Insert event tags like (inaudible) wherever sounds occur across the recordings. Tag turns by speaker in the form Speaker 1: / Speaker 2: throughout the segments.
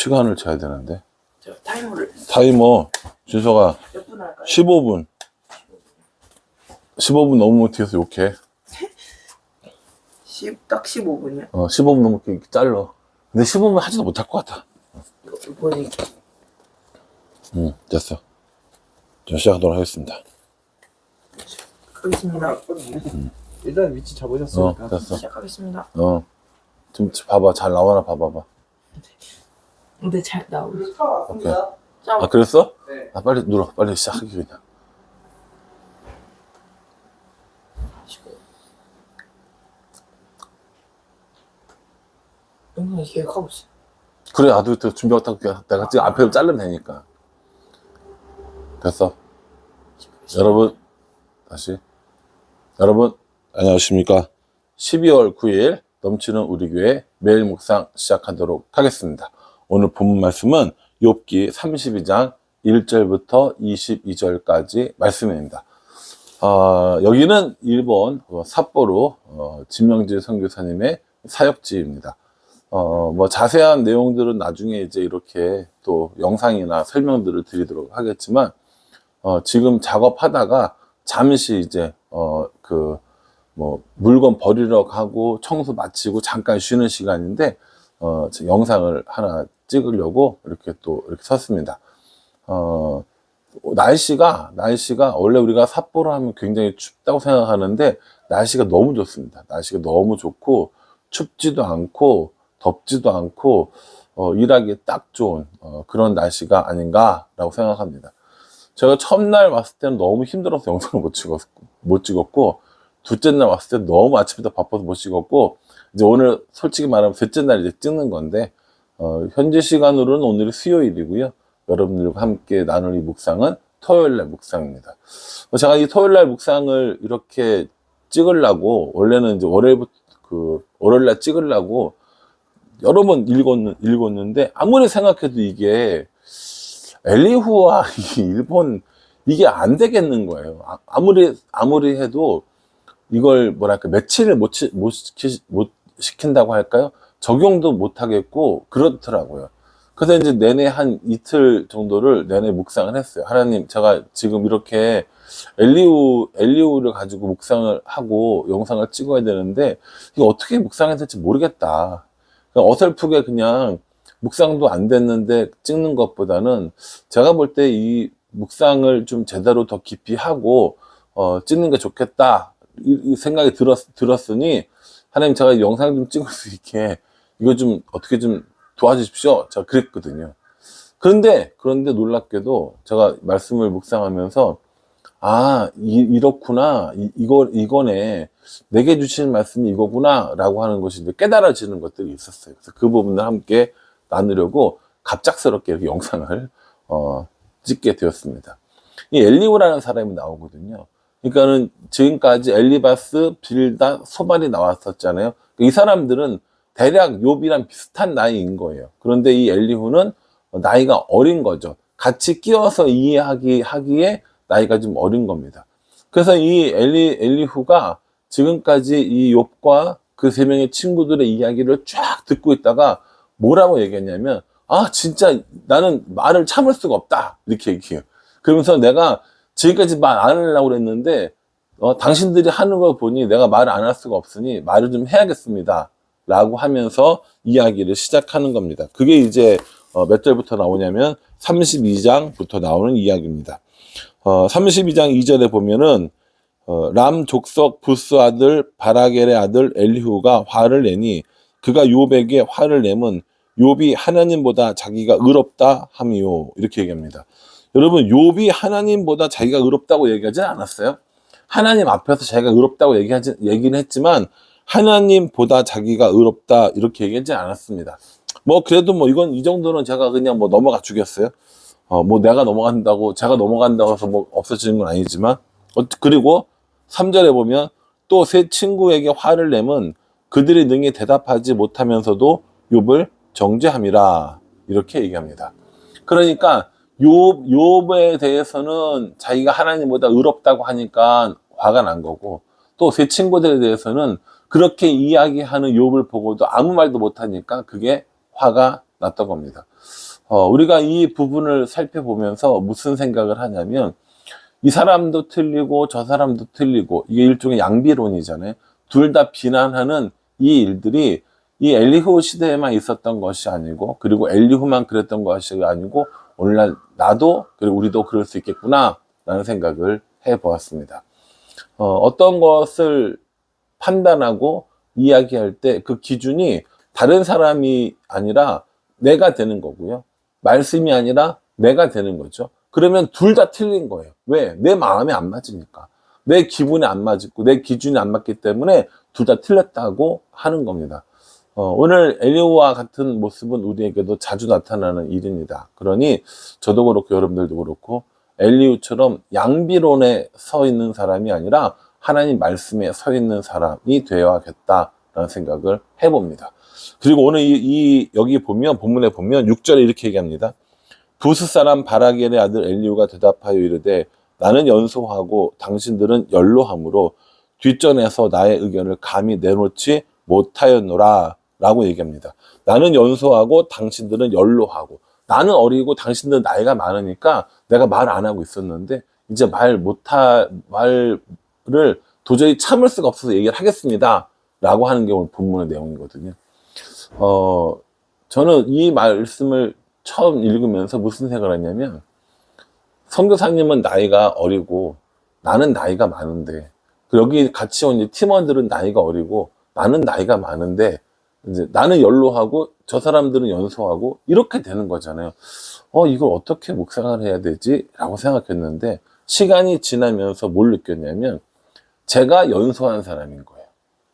Speaker 1: 시간을 재야 되는데.
Speaker 2: 저 타이머를
Speaker 1: 타이머, 준서가
Speaker 2: 몇 분 할까요?
Speaker 1: 15분. 15분 넘으면 뒤에서 욕해. (laughs)
Speaker 2: 10, 딱 15분이요?
Speaker 1: 어, 15분 넘으면 이렇게 잘라. 근데 15분 하지도 못할 것 같아.
Speaker 2: 이거
Speaker 1: 응, 됐어. 자, 시작하도록 하겠습니다.
Speaker 2: 하겠습니다.
Speaker 3: 일단 위치
Speaker 1: 어,
Speaker 3: 잡으셨으니까
Speaker 1: 됐어.
Speaker 2: 시작하겠습니다.
Speaker 1: 어. 좀 봐봐. 잘 나와나 봐봐봐.
Speaker 2: 근데 잘 나오고 있어.
Speaker 1: 아, 그랬어?
Speaker 3: 네.
Speaker 1: 아, 빨리 눌러. 빨리 시작하기 그냥.
Speaker 2: 영상이 계획하고 있어.
Speaker 1: 그래, 나도 또 준비하고 딱 내가 지금 앞에 자르면 되니까. 됐어. 여러분, 다시. 여러분, 안녕하십니까. 12월 9일 넘치는 우리 교회 매일 묵상 시작하도록 하겠습니다. 오늘 본문 말씀은 욥기 32장 1절부터 22절까지 말씀입니다. 아, 여기는 일본 어, 삿포로 어, 진명지 선교사님의 사역지입니다. 어, 뭐 자세한 내용들은 나중에 이제 이렇게 또 영상이나 설명들을 드리도록 하겠지만, 어, 지금 작업하다가 잠시 이제, 어, 그, 뭐, 물건 버리러 가고 청소 마치고 잠깐 쉬는 시간인데, 어, 제 영상을 하나 찍으려고 이렇게 또 이렇게 섰습니다. 어, 날씨가, 날씨가, 원래 우리가 삿포로 하면 굉장히 춥다고 생각하는데, 날씨가 너무 좋습니다. 날씨가 너무 좋고, 춥지도 않고, 덥지도 않고, 어, 일하기 딱 좋은, 어, 그런 날씨가 아닌가라고 생각합니다. 제가 첫날 왔을 때는 너무 힘들어서 영상을 못 찍었, 못 찍었고, 둘째 날 왔을 때 너무 아침부터 바빠서 못 찍었고, 이제 오늘 솔직히 말하면 셋째 날 이제 찍는 건데, 어, 현재 시간으로는 오늘이 수요일이고요. 여러분들과 함께 나눌 이 묵상은 토요일 날 묵상입니다. 어, 제가 이 토요일 날 묵상을 이렇게 찍으려고, 원래는 이제 월요일부터 그, 월요일 날 찍으려고 여러 번 읽었, 읽었는데, 아무리 생각해도 이게 엘리후와 (laughs) 이 일본, 이게 안 되겠는 거예요. 아- 아무리, 아무리 해도 이걸 뭐랄까, 며칠을 못, 치- 못, 못 시킨다고 할까요? 적용도 못 하겠고, 그렇더라고요. 그래서 이제 내내 한 이틀 정도를 내내 묵상을 했어요. 하나님, 제가 지금 이렇게 엘리우, 엘리우를 가지고 묵상을 하고 영상을 찍어야 되는데, 이거 어떻게 묵상해야 될지 모르겠다. 그냥 어설프게 그냥 묵상도 안 됐는데 찍는 것보다는 제가 볼 때 이 묵상을 좀 제대로 더 깊이 하고, 어, 찍는 게 좋겠다. 이, 이 생각이 들었, 들었으니, 하나님 제가 영상 좀 찍을 수 있게 이거 좀 어떻게 좀 도와주십시오. 제가 그랬거든요. 그런데, 그런데 놀랍게도 제가 말씀을 묵상하면서, 아, 이, 렇구나 이, 이거, 이거네. 내게 주시는 말씀이 이거구나. 라고 하는 것이 이제 깨달아지는 것들이 있었어요. 그래서 그 부분을 함께 나누려고 갑작스럽게 이렇게 영상을, 어, 찍게 되었습니다. 이 엘리오라는 사람이 나오거든요. 그러니까는 지금까지 엘리바스, 빌다, 소발이 나왔었잖아요. 이 사람들은 대략 욥이랑 비슷한 나이인 거예요. 그런데 이 엘리후는 나이가 어린 거죠. 같이 끼워서 이해하기 하기에 나이가 좀 어린 겁니다. 그래서 이 엘리 엘리후가 지금까지 이 욥과 그 세 명의 친구들의 이야기를 쫙 듣고 있다가 뭐라고 얘기했냐면 아 진짜 나는 말을 참을 수가 없다 이렇게 얘기해요. 그러면서 내가 지금까지 말 안 하려고 그랬는데 어, 당신들이 하는 거 보니 내가 말을 안 할 수가 없으니 말을 좀 해야겠습니다. 라고 하면서 이야기를 시작하는 겁니다. 그게 이제 어, 몇 절부터 나오냐면 32장부터 나오는 이야기입니다. 어, 32장 2절에 보면은 어, 람 족속 부스 아들 바라겔의 아들 엘리후가 화를 내니 그가 욥에게 화를 내면 욥이 하나님보다 자기가 의롭다 함이요 이렇게 얘기합니다. 여러분 욥이 하나님보다 자기가 의롭다고 얘기하지 않았어요? 하나님 앞에서 자기가 의롭다고 얘기하지 얘기는 했지만 하나님보다 자기가 의롭다 이렇게 얘기하지 않았습니다. 뭐 그래도 뭐 이건 이 정도는 제가 그냥 뭐 넘어가 주겠어요. 어 뭐 내가 넘어간다고 제가 넘어간다고 해서 뭐 없어지는 건 아니지만 어, 그리고 3절에 보면 또 세 친구에게 화를 내면 그들이 능히 대답하지 못하면서도 욥을 정죄함이라 이렇게 얘기합니다. 그러니까 욥 욥에 대해서는 자기가 하나님보다 의롭다고 하니까 화가 난 거고 또 세 친구들에 대해서는 그렇게 이야기하는 욥을 보고도 아무 말도 못 하니까 그게 화가 났던 겁니다. 어, 우리가 이 부분을 살펴보면서 무슨 생각을 하냐면 이 사람도 틀리고 저 사람도 틀리고 이게 일종의 양비론이잖아요. 둘 다 비난하는 이 일들이 이 엘리후 시대에만 있었던 것이 아니고 그리고 엘리후만 그랬던 것이 아니고 오늘날 나도 그리고 우리도 그럴 수 있겠구나 라는 생각을 해 보았습니다. 어, 어떤 것을 판단하고 이야기할 때 그 기준이 다른 사람이 아니라 내가 되는 거고요. 말씀이 아니라 내가 되는 거죠. 그러면 둘 다 틀린 거예요. 왜? 내 마음에 안 맞으니까. 내 기분에 안 맞고 내 기준이 안 맞기 때문에 둘 다 틀렸다고 하는 겁니다. 어, 오늘 엘리오와 같은 모습은 우리에게도 자주 나타나는 일입니다. 그러니 저도 그렇고 여러분들도 그렇고 엘리우처럼 양비론에 서 있는 사람이 아니라 하나님 말씀에 서 있는 사람이 되어야겠다라는 생각을 해봅니다. 그리고 오늘 이, 이 여기 보면 본문에 보면 6절에 이렇게 얘기합니다. 부스 사람 바라겔의 아들 엘리우가 대답하여 이르되 나는 연소하고 당신들은 연로함으로 뒷전에서 나의 의견을 감히 내놓지 못하였노라 라고 얘기합니다. 나는 연소하고 당신들은 연로하고 나는 어리고 당신들은 나이가 많으니까 내가 말 안 하고 있었는데 이제 말 못하 말을 도저히 참을 수가 없어서 얘기를 하겠습니다. 라고 하는 게 오늘 본문의 내용이거든요. 어, 저는 이 말씀을 처음 읽으면서 무슨 생각을 했냐면 선교사님은 나이가 어리고 나는 나이가 많은데 여기 같이 온이 팀원들은 나이가 어리고 나는 나이가 많은데 이제 나는 연로하고 저 사람들은 연소하고 이렇게 되는 거잖아요. 어 이걸 어떻게 묵상을 해야 되지 라고 생각했는데 시간이 지나면서 뭘 느꼈냐면 제가 연소한 사람인 거예요.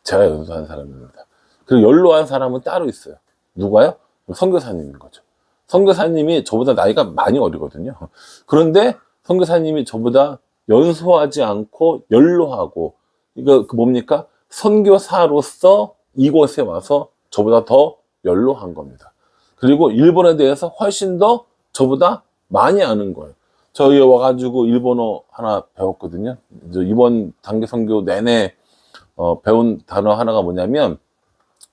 Speaker 1: 제가 연소한 사람입니다. 그리고 연로한 사람은 따로 있어요. 누가요? 선교사님인 거죠. 선교사님이 저보다 나이가 많이 어리거든요. 그런데 선교사님이 저보다 연소하지 않고 연로하고 이거 그 뭡니까? 선교사로서 이곳에 와서 저보다 더 연로한 겁니다. 그리고 일본에 대해서 훨씬 더 저보다 많이 아는 거예요. 저희 와가지고 일본어 하나 배웠거든요. 이번 단계 선교 내내 어, 배운 단어 하나가 뭐냐면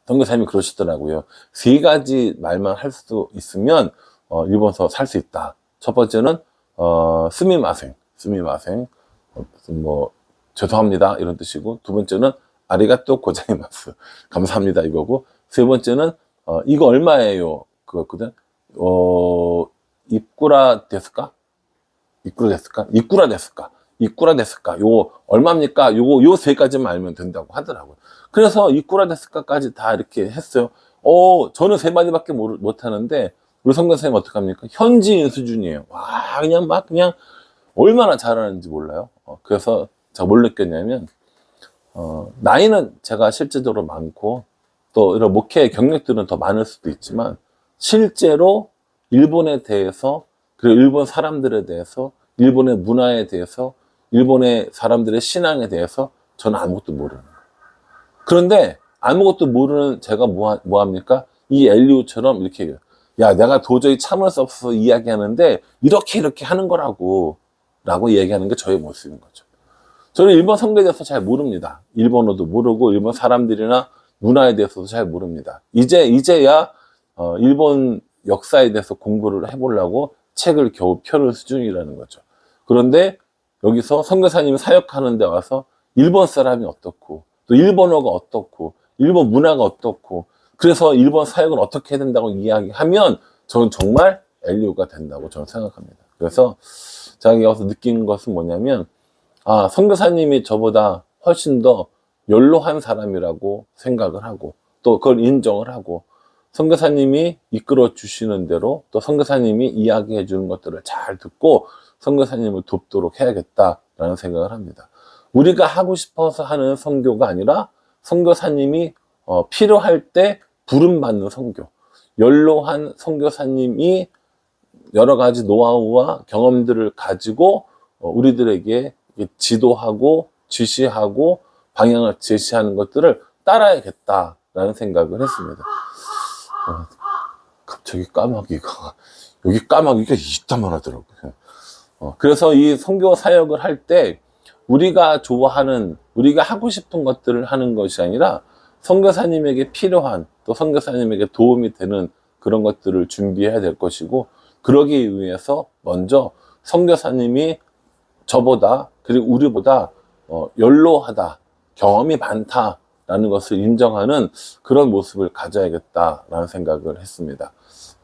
Speaker 1: 선교사님이 그러시더라고요. 세 가지 말만 할수 있으면 어, 일본에서 살 수 있다. 첫 번째는 어, 스미마생, 스미마생, 어, 뭐 죄송합니다 이런 뜻이고 두 번째는 아리가또 고자이마스 (laughs) 감사합니다 이거고 세 번째는 어, 이거 얼마예요 그거거든. 어 입구라 됐을까? 입구라 됐을까? 입구라 됐을까? 입구라 됐을까? 요거 얼마입니까? 요거 요 세 가지만 알면 된다고 하더라고요. 그래서 입구라 됐을까까지 다 이렇게 했어요. 어 저는 세 마디밖에 못, 못 하는데 우리 선생님 어떡합니까? 현지인 수준이에요. 와 그냥 막 그냥 얼마나 잘하는지 몰라요. 어, 그래서 제가 뭘 느꼈냐면 어, 나이는 제가 실제적으로 많고 또 이런 목회 경력들은 더 많을 수도 있지만 실제로 일본에 대해서 그리고 일본 사람들에 대해서 일본의 문화에 대해서 일본의 사람들의 신앙에 대해서 저는 아무것도 모르는 거예요. 그런데 아무것도 모르는 제가 뭐, 하- 뭐 합니까? 이 엘리우처럼 이렇게 얘기해요. 야 내가 도저히 참을 수 없어서 이야기하는데 이렇게 이렇게 하는 거라고 라고 얘기하는 게 저의 모습인 거죠. 저는 일본 성경에 대해서 잘 모릅니다. 일본어도 모르고 일본 사람들이나 문화에 대해서도 잘 모릅니다. 이제 이제야 어, 일본 역사에 대해서 공부를 해보려고 책을 겨우 펴는 수준이라는 거죠. 그런데 여기서 선교사님이 사역하는 데 와서 일본 사람이 어떻고 또 일본어가 어떻고 일본 문화가 어떻고 그래서 일본 사역은 어떻게 해야 된다고 이야기하면 저는 정말 엘리오가 된다고 저는 생각합니다. 그래서 제가 여기서 느낀 것은 뭐냐면 아 선교사님이 저보다 훨씬 더 연로한 사람이라고 생각을 하고 또 그걸 인정을 하고 선교사님이 이끌어 주시는 대로 또 선교사님이 이야기해 주는 것들을 잘 듣고 선교사님을 돕도록 해야겠다라는 생각을 합니다. 우리가 하고 싶어서 하는 선교가 아니라 선교사님이 어, 필요할 때 부름 받는 선교. 연로한 선교사님이 여러 가지 노하우와 경험들을 가지고 어, 우리들에게 지도하고 지시하고 방향을 제시하는 것들을 따라야겠다라는 생각을 했습니다. 어, 갑자기 까마귀가 여기 까마귀가 이따만 하더라고요. 어, 그래서 이 선교 사역을 할 때 우리가 좋아하는 우리가 하고 싶은 것들을 하는 것이 아니라 선교사님에게 필요한 또 선교사님에게 도움이 되는 그런 것들을 준비해야 될 것이고 그러기 위해서 먼저 성교사님이 저보다 그리고 우리보다 어, 연로하다 경험이 많다 라는 것을 인정하는 그런 모습을 가져야겠다라는 생각을 했습니다.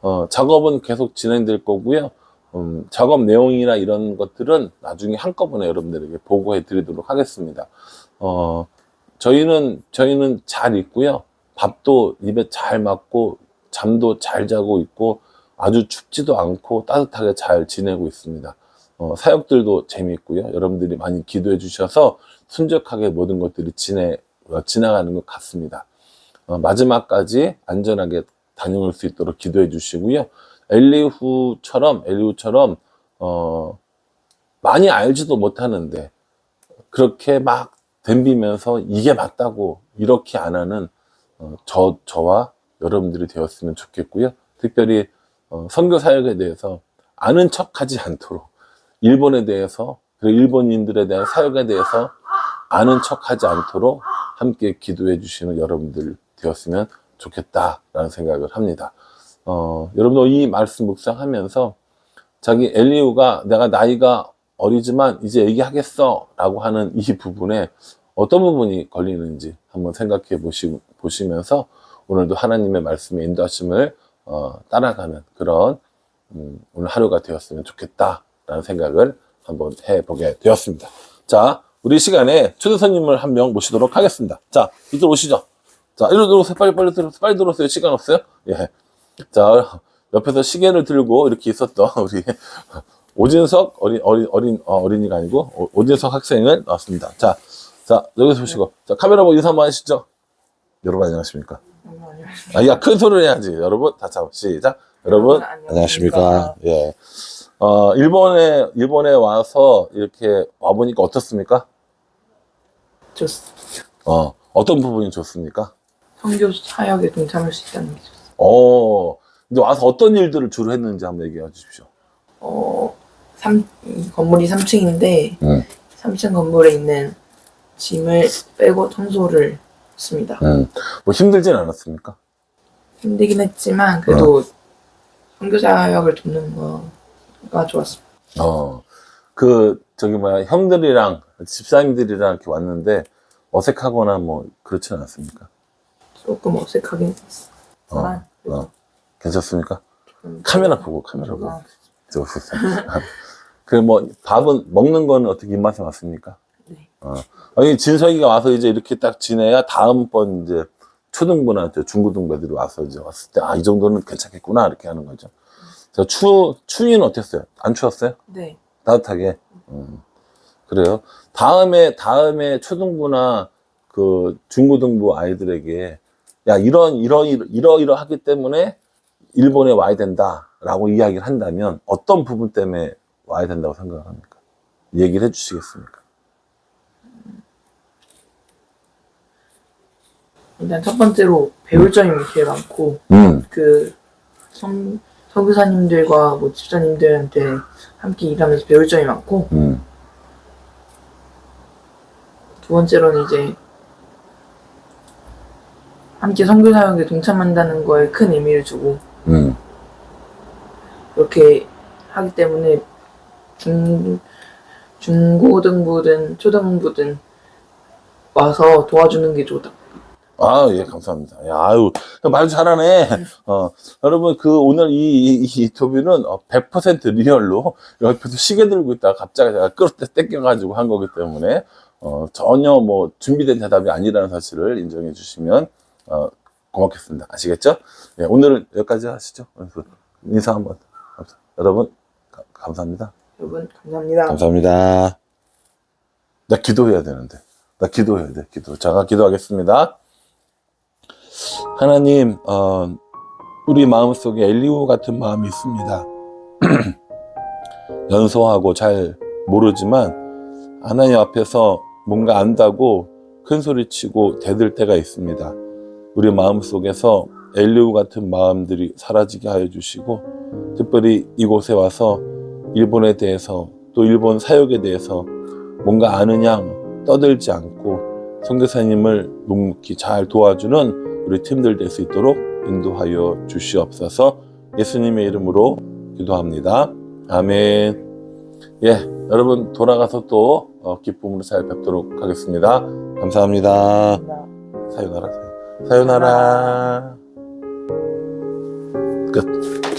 Speaker 1: 어, 작업은 계속 진행될 거고요. 음, 작업 내용이나 이런 것들은 나중에 한꺼번에 여러분들에게 보고해 드리도록 하겠습니다. 어, 저희는, 저희는 잘 있고요. 밥도 입에 잘 맞고, 잠도 잘 자고 있고, 아주 춥지도 않고 따뜻하게 잘 지내고 있습니다. 어, 사역들도 재미있고요. 여러분들이 많이 기도해 주셔서 순적하게 모든 것들이 어, 지나가는 것 같습니다. 어, 마지막까지 안전하게 다녀올 수 있도록 기도해 주시고요. 엘리후처럼, 엘리후처럼, 어, 많이 알지도 못하는데, 그렇게 막 덤비면서 이게 맞다고 이렇게 안 하는, 어, 저, 저와 여러분들이 되었으면 좋겠고요. 특별히, 어, 선교 사역에 대해서 아는 척 하지 않도록, 일본에 대해서, 그리고 일본인들에 대한 사역에 대해서 아는 척 하지 않도록 함께 기도해 주시는 여러분들 되었으면 좋겠다라는 생각을 합니다. 어, 여러분들 이 말씀 묵상하면서 자기 엘리우가 내가 나이가 어리지만 이제 얘기하겠어 라고 하는 이 부분에 어떤 부분이 걸리는지 한번 생각해 보시, 보시면서 오늘도 하나님의 말씀의 인도하심을 어, 따라가는 그런 음, 오늘 하루가 되었으면 좋겠다라는 생각을 한번 해보게 되었습니다. 자, 우리 시간에 초대 손님을 한 명 모시도록 하겠습니다. 자, 이쪽 오시죠. 자, 이리 들어오세요. 빨리, 빨리 들어오세요. 빨리 들어오세요. 시간 없어요? 예. 자, 옆에서 시계를 들고 이렇게 있었던 (laughs) 우리 오진석 어린, 어린, 어린, 어, 어린이가 아니고 오- 오진석 학생을 나왔습니다. 자, 자, 여기서 보시고. 자, 카메라 보고 인사 한번 하시죠. 여러분 안녕하십니까? 아, 야, 큰 소리를 해야지. 여러분, 다 잡, 시작. 여러분. 안녕하십니까. 예. 어, 일본에, 일본에 와서 이렇게 와보니까 어떻습니까?
Speaker 2: 좋습니다.
Speaker 1: 어, 어떤 부분이 좋습니까?
Speaker 2: 성교 사역에 동참할 수 있다는 게 좋습니다.
Speaker 1: 어, 근데 와서 어떤 일들을 주로 했는지 한번 얘기해 주십시오.
Speaker 2: 어, 삼, 이 건물이 3층인데,
Speaker 1: 음.
Speaker 2: 3층 건물에 있는 짐을 빼고 청소를 했습니다.
Speaker 1: 음, 뭐 힘들진 않았습니까?
Speaker 2: 힘들긴 했지만, 그래도 성교 사역을 돕는 거가 좋았습니다.
Speaker 1: 어, 그, 저기 뭐야, 형들이랑, 집사님들이랑 이렇게 왔는데, 어색하거나 뭐, 그렇진 않습니까?
Speaker 2: 조금 어색하긴 했지만,
Speaker 1: 어, 어. 괜찮습니까?
Speaker 2: 좀
Speaker 1: 카메라 보고, 카메라 보고.
Speaker 2: 아,
Speaker 1: 좋았었어요. (laughs) 그 뭐, 밥은, 먹는 거는 어떻게 입맛에 맞습니까?
Speaker 2: 네.
Speaker 1: 어. 아니, 진석이가 와서 이제 이렇게 딱 지내야 다음번 이제 초등부나 이제 중고등부 애들이 와서 이제 왔을 때, 아, 이 정도는 괜찮겠구나, 이렇게 하는 거죠. 저 추, 추위는 어땠어요? 안 추웠어요?
Speaker 2: 네.
Speaker 1: 따뜻하게. 음, 그래요. 다음에, 다음에 초등부나 그 중고등부 아이들에게, 야, 이런, 이런, 이러, 이러 하기 때문에 일본에 와야 된다 라고 이야기를 한다면 어떤 부분 때문에 와야 된다고 생각합니까? 얘기를 해 주시겠습니까?
Speaker 2: 일단 첫 번째로 배울 점이 제일 많고,
Speaker 1: 음,
Speaker 2: 그, 성, 성교사님들과 뭐 집사님들한테 함께 일하면서 배울 점이 많고,
Speaker 1: 음,
Speaker 2: 두 번째로는 이제, 함께 성교사역에 동참한다는 거에 큰 의미를 주고,
Speaker 1: 음,
Speaker 2: 그렇게 하기 때문에 중, 중고등부든 초등부든 와서 도와주는 게 좋다.
Speaker 1: 아, 예, 감사합니다. 야, 아유, 말 잘하네. 어, 여러분, 그, 오늘 이, 이, 이 인터뷰는 어, 100% 리얼로 옆에서 시계 들고 있다가 갑자기 제가 끌때 땡겨가지고 한 거기 때문에, 어, 전혀 뭐, 준비된 대답이 아니라는 사실을 인정해 주시면, 어, 고맙겠습니다. 아시겠죠? 예, 오늘은 여기까지 하시죠. 인사 한번. 여러분, 가- 감사합니다.
Speaker 2: 여러분, 감사합니다.
Speaker 1: 감사합니다. 나 기도해야 되는데. 나 기도해야 돼, 기도. 제가 기도하겠습니다. 하나님, 어, 우리 마음 속에 엘리오 같은 마음이 있습니다. (clears throat) 연소하고 잘 모르지만, 하나님 앞에서 뭔가 안다고 큰 소리 치고 대들 때가 있습니다. 우리 마음 속에서 엘리오 같은 마음들이 사라지게 하여 주시고, 특별히 이곳에 와서 일본에 대해서 또 일본 사역에 대해서 뭔가 아는 양 떠들지 않고 선교사님을 묵묵히 잘 도와주는 우리 팀들 될 수 있도록 인도하여 주시옵소서 예수님의 이름으로 기도합니다. 아멘. 예, 여러분 돌아가서 또 어, 기쁨으로 잘 뵙도록 하겠습니다. 감사합니다. 사요나라. 사요나라. 끝.